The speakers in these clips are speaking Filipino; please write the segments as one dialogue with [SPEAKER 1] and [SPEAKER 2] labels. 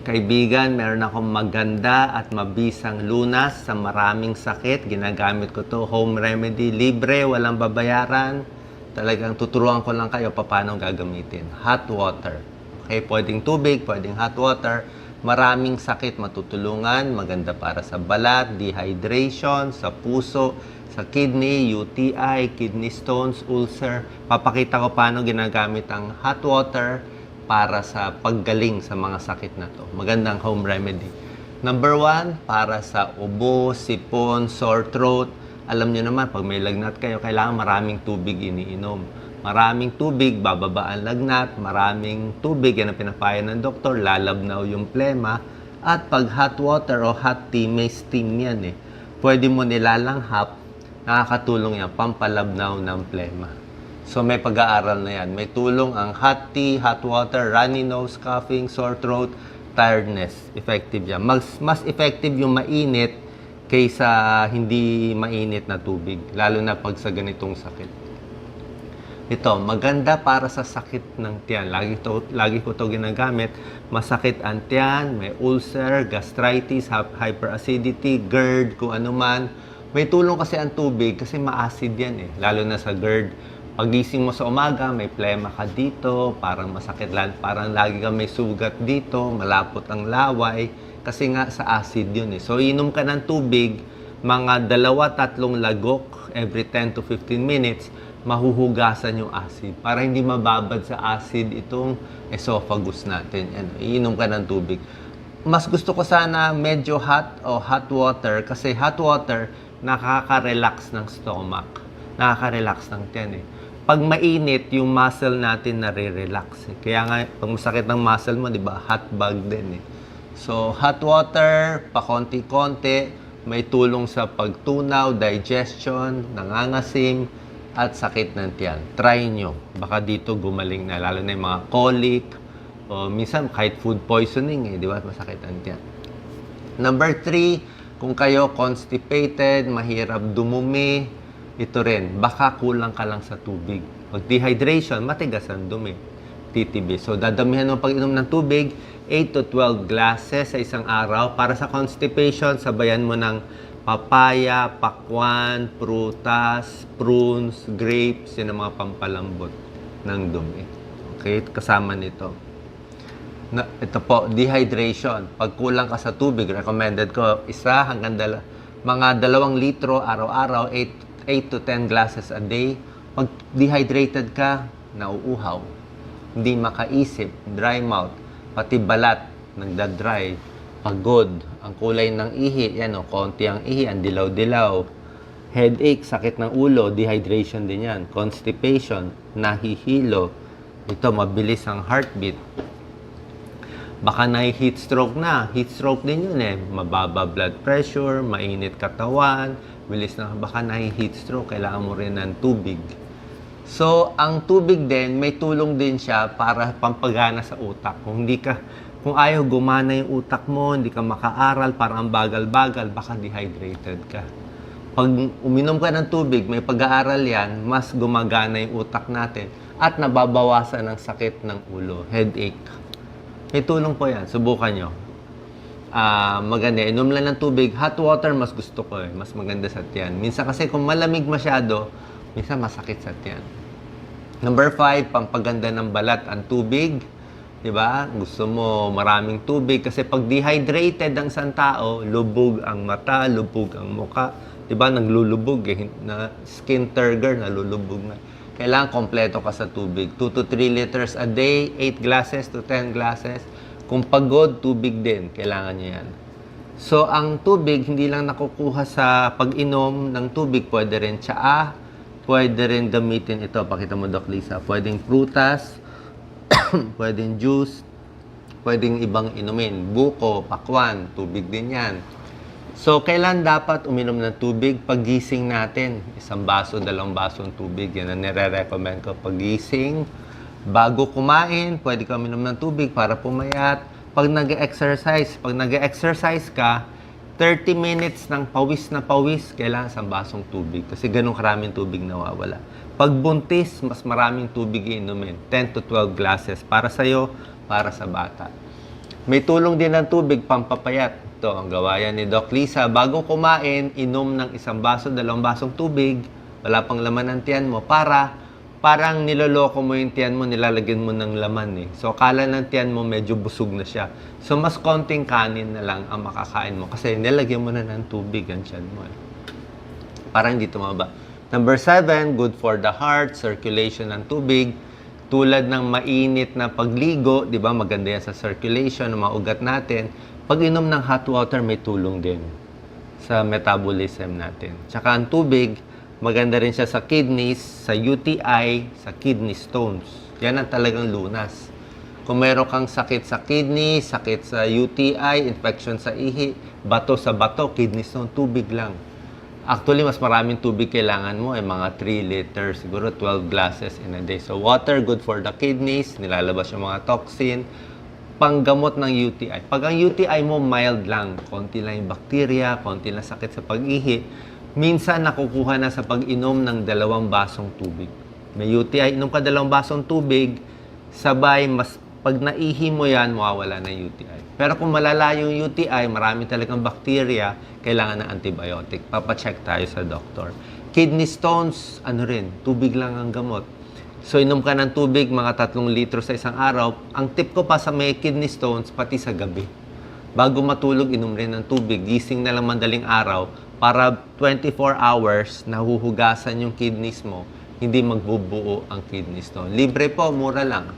[SPEAKER 1] Kaibigan, meron akong maganda at mabisang lunas sa maraming sakit. Ginagamit ko to home remedy, libre, walang babayaran. Talagang tuturuan ko lang kayo paano gagamitin. Hot water. Okay, pwedeng tubig, pwedeng hot water. Maraming sakit matutulungan, maganda para sa balat, dehydration, sa puso, sa kidney, UTI, kidney stones, ulcer. Papakita ko paano ginagamit ang hot water para sa paggaling sa mga sakit na to. Magandang home remedy. Number one, para sa ubo, sipon, sore throat. Alam nyo naman, pag may lagnat kayo, kailangan maraming tubig iniinom. Maraming tubig, bababa ang lagnat. Maraming tubig, yan ang pinapayo ng doktor, lalabnaw yung plema. At pag hot water o hot tea, may steam yan eh. Pwede mo nilalanghap, nakakatulong yan, pampalabnaw ng plema. So may pag-aaral na yan. May tulong ang hot tea, hot water, runny nose, coughing, sore throat, tiredness. Effective yan. Mas, mas effective yung mainit kaysa hindi mainit na tubig. Lalo na pag sa ganitong sakit. Ito, maganda para sa sakit ng tiyan. Lagi, to, lagi ko to ginagamit. Masakit ang tiyan, may ulcer, gastritis, hy- hyperacidity, GERD, kung ano man. May tulong kasi ang tubig kasi ma-acid yan eh. Lalo na sa GERD. Pagising mo sa umaga, may plema ka dito, parang masakit lang, parang lagi ka may sugat dito, malapot ang laway, kasi nga sa acid yun eh. So, inom ka ng tubig, mga dalawa, tatlong lagok every 10 to 15 minutes, mahuhugasan yung acid para hindi mababad sa acid itong esophagus natin. Ano, iinom ka ng tubig. Mas gusto ko sana medyo hot o hot water kasi hot water nakaka-relax ng stomach. Nakaka-relax ng tiyan eh. Pag mainit, yung muscle natin nare-relax. Eh. Kaya nga, pag masakit ng muscle mo, di ba, hot bag din eh. So, hot water, pa konti-konti, may tulong sa pagtunaw, digestion, nangangasim, at sakit ng tiyan. Try nyo. Baka dito gumaling na, lalo na yung mga colic, o minsan kahit food poisoning, eh, di ba? Masakit ang tiyan. Number three, kung kayo constipated, mahirap dumumi, ito rin, baka kulang ka lang sa tubig. Pag dehydration, matigas ang dumi. TTB. So, dadamihan mo pag-inom ng tubig, 8 to 12 glasses sa isang araw. Para sa constipation, sabayan mo ng papaya, pakwan, prutas, prunes, grapes, yun ang mga pampalambot ng dumi. Okay? Kasama nito. Na, ito po, dehydration. Pag kulang ka sa tubig, recommended ko isa hanggang dala, mga dalawang litro araw-araw, 8, 8 to 10 glasses a day. Pag dehydrated ka, nauuhaw. Hindi makaisip, dry mouth, pati balat, nagda-dry, pagod, ang kulay ng ihi, yan o, konti ang ihi, ang dilaw-dilaw. Headache, sakit ng ulo, dehydration din yan. Constipation, nahihilo. Ito, mabilis ang heartbeat. Baka na heat stroke na. Heat stroke din yun eh. Mababa blood pressure, mainit katawan, bilis na. Baka na heat stroke, kailangan mo rin ng tubig. So, ang tubig din, may tulong din siya para pampagana sa utak. Kung hindi ka, kung ayaw gumana yung utak mo, hindi ka makaaral, parang ang bagal-bagal, baka dehydrated ka. Pag uminom ka ng tubig, may pag-aaral yan, mas gumagana yung utak natin at nababawasan ang sakit ng ulo, headache. May tulong po yan. Subukan nyo. Ah, maganda. Inom lang ng tubig. Hot water, mas gusto ko eh. Mas maganda sa tiyan. Minsan kasi kung malamig masyado, minsan masakit sa tiyan. Number five, pampaganda ng balat ang tubig. 'Di ba? Gusto mo maraming tubig kasi pag dehydrated ang isang tao, lubog ang mata, lubog ang muka. 'Di ba? Naglulubog eh. Na skin turgor, nalulubog na. Kailangan kompleto ka sa tubig. 2 to 3 liters a day, 8 glasses to 10 glasses. Kung pagod, tubig din. Kailangan niya yan. So, ang tubig, hindi lang nakukuha sa pag-inom ng tubig. Pwede rin tsaa, pwede rin gamitin ito. Pakita mo, Doc Lisa. Pwedeng prutas, pwedeng juice, pwedeng ibang inumin. Buko, pakwan, tubig din yan. So, kailan dapat uminom ng tubig? Pagising natin. Isang baso, dalawang baso ng tubig. Yan ang nire-recommend ko. Pagising, bago kumain, pwede ka uminom ng tubig para pumayat. Pag nag-exercise, pag nag-exercise ka, 30 minutes ng pawis na pawis, kailangan isang basong tubig. Kasi ganun karaming tubig nawawala. Pag buntis, mas maraming tubig iinumin. 10 to 12 glasses. Para sa'yo, para sa bata. May tulong din ng tubig, pampapayat. Ito, ang gawayan ni Doc Lisa. Bago kumain, inom ng isang baso, dalawang basong tubig. Wala pang laman ng tiyan mo para parang niloloko mo yung tiyan mo, nilalagyan mo ng laman eh. So, akala ng tiyan mo medyo busog na siya. So, mas konting kanin na lang ang makakain mo kasi nilagyan mo na ng tubig ang tiyan mo eh. Parang hindi tumaba. Number seven, good for the heart, circulation ng tubig. Tulad ng mainit na pagligo, di ba, maganda yan sa circulation ng mga ugat natin. Pag inom ng hot water, may tulong din sa metabolism natin. Tsaka ang tubig, maganda rin siya sa kidneys, sa UTI, sa kidney stones. Yan ang talagang lunas. Kung meron kang sakit sa kidney, sakit sa UTI, infection sa ihi, bato sa bato, kidney stone, tubig lang. Actually, mas maraming tubig kailangan mo, eh, mga 3 liters, siguro 12 glasses in a day. So, water, good for the kidneys, nilalabas yung mga toxin, panggamot ng UTI. Pag ang UTI mo mild lang, konti lang yung bacteria, konti lang sakit sa pag-ihi, minsan nakukuha na sa pag-inom ng dalawang basong tubig. May UTI, inom ka dalawang basong tubig, sabay, mas pag naihi mo yan, mawawala na UTI. Pero kung malala yung UTI, marami talagang bacteria, kailangan ng antibiotic. Papacheck tayo sa doktor. Kidney stones, ano rin, tubig lang ang gamot. So, inom ka ng tubig, mga tatlong litro sa isang araw. Ang tip ko pa sa may kidney stones, pati sa gabi. Bago matulog, inom rin ng tubig. Gising na lang madaling araw para 24 hours nahuhugasan yung kidneys mo, hindi magbubuo ang kidney stone. Libre po, mura lang.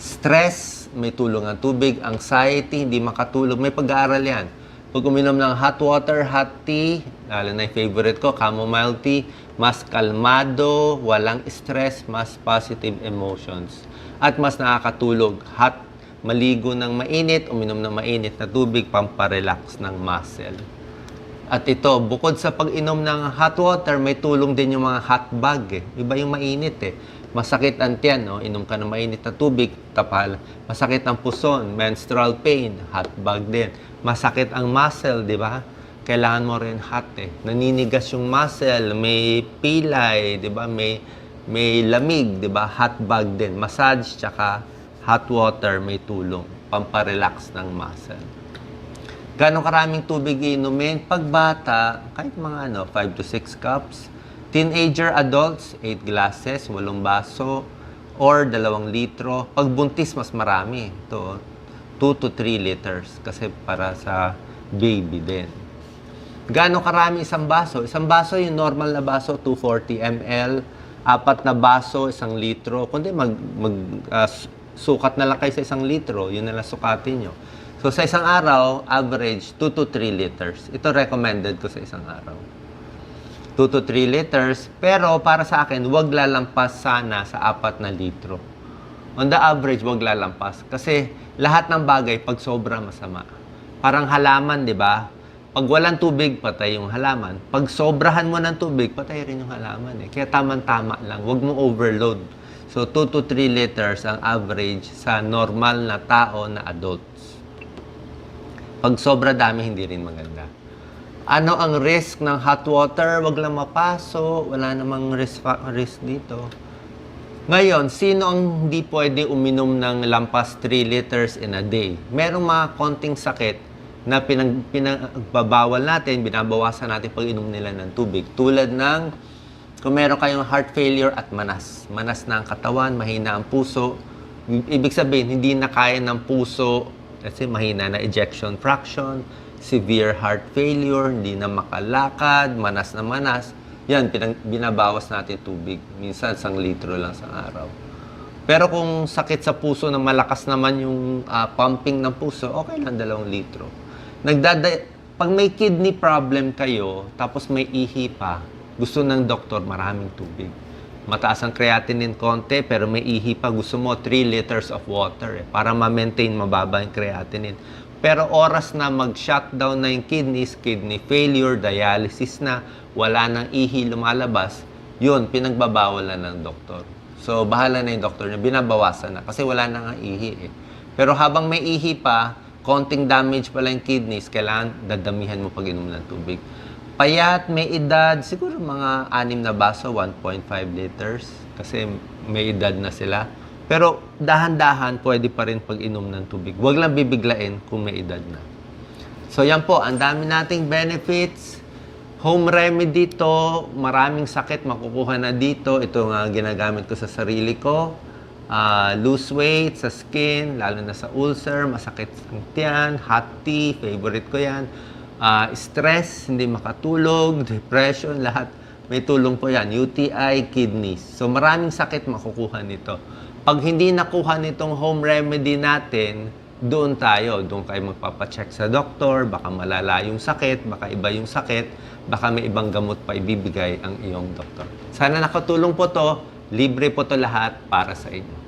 [SPEAKER 1] Stress, may tulong ang tubig. Anxiety, hindi makatulog. May pag-aaral yan. Pag uminom ng hot water, hot tea, lalo na yung favorite ko, chamomile tea, mas kalmado, walang stress, mas positive emotions. At mas nakakatulog. Hot, maligo ng mainit, uminom ng mainit na tubig, pamparelax ng muscle. At ito, bukod sa pag-inom ng hot water, may tulong din yung mga hot bag. Eh. Iba yung mainit eh. Masakit ang tiyan, no? inom ka ng mainit na tubig, tapal. Masakit ang puson, menstrual pain, hot bag din. Masakit ang muscle, di ba? Kailangan mo rin hot eh. Naninigas yung muscle, may pilay, di ba? May, may lamig, di ba? Hot bag din. Massage, tsaka hot water, may tulong. Pamparelax ng muscle. Gano'ng karaming tubig inumin? Pag bata, kahit mga ano, 5 to 6 cups. Teenager adults, 8 glasses, 8 baso, or 2 litro. Pag buntis, mas marami. Ito, 2 to 3 liters. Kasi para sa baby din. Gano'ng karami isang baso? Isang baso, yung normal na baso, 240 ml. Apat na baso, isang litro. Kundi mag, mag s- sukat na lang kayo sa isang litro. Yun na lang sukatin nyo. So, sa isang araw, average 2 to 3 liters. Ito recommended ko sa isang araw. 2 to 3 liters. Pero para sa akin, wag lalampas sana sa 4 na litro. On the average, wag lalampas. Kasi lahat ng bagay, pag sobra, masama. Parang halaman, di ba? Pag walang tubig, patay yung halaman. Pag sobrahan mo ng tubig, patay rin yung halaman. Eh. Kaya tamang-tama lang. Wag mo overload. So, 2 to 3 liters ang average sa normal na tao na adults. Pag sobra dami, hindi rin maganda. Ano ang risk ng hot water? Wag lang mapaso. Wala namang risk, risk dito. Ngayon, sino ang hindi pwede uminom ng lampas 3 liters in a day? Merong mga konting sakit na pinag, pinagbabawal natin, binabawasan natin pag inom nila ng tubig. Tulad ng kung meron kayong heart failure at manas. Manas na ang katawan, mahina ang puso. Ibig sabihin, hindi na kaya ng puso kasi mahina na ejection fraction, severe heart failure, hindi na makalakad, manas na manas. Yan, pinag, binabawas natin tubig. Minsan, isang litro lang sa araw. Pero kung sakit sa puso na malakas naman yung ah, pumping ng puso, okay lang dalawang litro. Nagdada pag may kidney problem kayo, tapos may ihi pa, gusto ng doktor maraming tubig. Mataas ang creatinine konti, pero may ihi pa, gusto mo 3 liters of water eh, para ma-maintain mababa yung creatinine. Pero oras na mag-shutdown na yung kidneys, kidney failure, dialysis na, wala nang ihi lumalabas, yun, pinagbabawal na ng doktor. So, bahala na yung doktor niya, binabawasan na kasi wala na nga ihi eh. Pero habang may ihi pa, konting damage pala yung kidneys, kailangan dadamihan mo pag inom ng tubig. Payat, may edad, siguro mga anim na baso, 1.5 liters. Kasi may edad na sila. Pero dahan-dahan, pwede pa rin pag-inom ng tubig. Huwag lang bibiglain kung may edad na. So yan po, ang dami nating benefits. Home remedy to, maraming sakit makukuha na dito. Ito nga ginagamit ko sa sarili ko. Ah, lose weight sa skin, lalo na sa ulcer, masakit ang tiyan, hot tea, favorite ko yan. Ah, stress, hindi makatulog, depression, lahat. May tulong po yan. UTI, kidneys. So maraming sakit makukuha nito. Pag hindi nakuha nitong home remedy natin, doon tayo. Doon kayo magpapacheck sa doktor, baka malala yung sakit, baka iba yung sakit, baka may ibang gamot pa ibibigay ang iyong doktor. Sana nakatulong po to. Libre po to lahat para sa inyo.